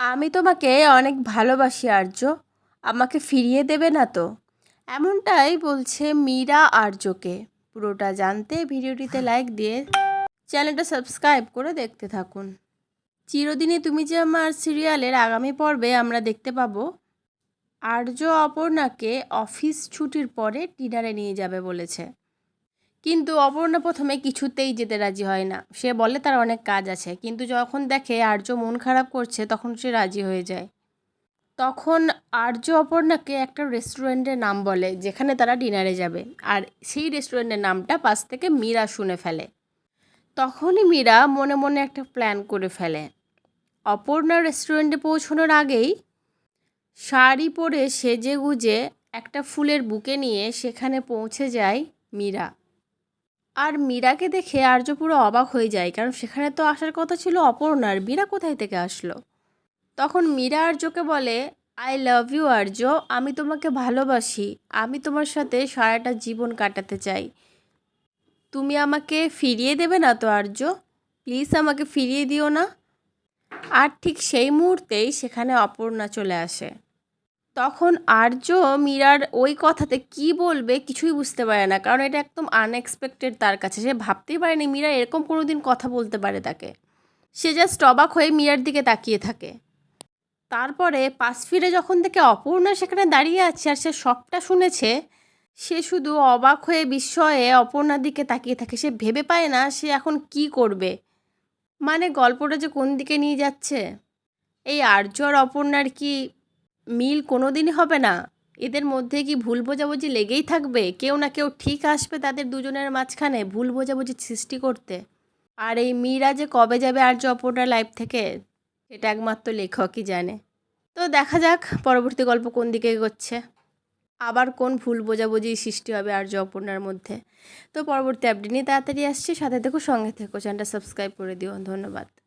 আমি তোমাকে অনেক ভালোবাসি, আর্য। আমাকে ফিরিয়ে দেবে না তো। এমনটাই বলছে মীরা আর্যকে। পুরোটা জানতে ভিডিওটিতে লাইক দিয়ে চ্যানেলটা সাবস্ক্রাইব করে দেখতে থাকুন। চিরদিনই তুমি যে আমার সিরিয়ালের আগামী পর্বে আমরা দেখতে পাবো, আর্য অপর্ণাকে অফিস ছুটির পরে ডিনারে নিয়ে যাবে বলেছে। কিন্তু অপর্ণা প্রথমে কিছুতেই যেতে রাজি হয় না। সে বলে তার অনেক কাজ আছে, কিন্তু যখন দেখে আর্য মন খারাপ করছে, তখন সে রাজি হয়ে যায়। তখন আর্য অপর্ণাকে একটা রেস্টুরেন্টের নাম বলে, যেখানে তারা ডিনারে যাবে। আর সেই রেস্টুরেন্টের নামটা পাশ থেকে মীরা শুনে ফেলে। তখনই মীরা মনে মনে একটা প্ল্যান করে ফেলে। অপর্ণা রেস্টুরেন্টে পৌঁছানোর আগেই শাড়ি পরে সেজে গুজে একটা ফুলের বুকে নিয়ে সেখানে পৌঁছে যায় মীরা। আর মীরাকে দেখে আর্য পুরো অবাক হয়ে যায়, কারণ সেখানে তো আসার কথা ছিল অপর্ণার মীরা কোথায় থেকে আসলো? তখন মীরা আর্যকে বলে আই লাভ ইউ আর্য। আমি তোমাকে ভালোবাসি। আমি তোমার সাথে সারাটা জীবন কাটাতে চাই। তুমি আমাকে ফিরিয়ে দেবে না তো, আর্য? প্লিজ আমাকে ফিরিয়ে দিও না। আর ঠিক সেই মুহূর্তেই সেখানে অপর্ণা চলে আসে। তখন আর্য মীরার ওই কথাতে কি বলবে কিছুই বুঝতে পারে না, কারণ এটা একদম আনএক্সপেক্টেড তার কাছে। সে ভাবতেই পারেনি মীরা এরকম কোনো দিন কথা বলতে পারে তাকে। সে জাস্ট অবাক হয়ে মীরার দিকে তাকিয়ে থাকে। তারপরে পাশ ফিরে যখন থেকে অপর্ণা সেখানে দাঁড়িয়ে আছে আর সে সবটা শুনেছে, সে শুধু অবাক হয়ে বিস্ময়ে অপর্ণার দিকে তাকিয়ে থাকে। সে ভেবে পায় না সে এখন কি করবে। মানে গল্পটা যে কোন দিকে নিয়ে যাচ্ছে? এই আর্য আর অপর্ণার কি মিল কোনো দিনই হবে না। এদের মধ্যে কি ভুল বোঝাবুঝি লেগেই থাকবে? কেউ না কেউ ঠিক আসবে তাদের দুজনের মাঝখানে ভুল বোঝাবুঝি সৃষ্টি করতে। আর এই মীরা যে কবে যাবে আর্য অপর্ণার লাইফ থেকে, সেটা একমাত্র লেখকই জানে। তো দেখা যাক পরবর্তী গল্প কোন দিকে এগোচ্ছে। আবার কোন ভুল বোঝাবুঝি সৃষ্টি হবে আর্য অপর্ণার মধ্যে। তো পরবর্তী আপডেট নিয়ে তাড়াতাড়ি আসছি। সাথে থেকো, সঙ্গে থেকো চ্যানেলটা সাবস্ক্রাইব করে দিও। ধন্যবাদ।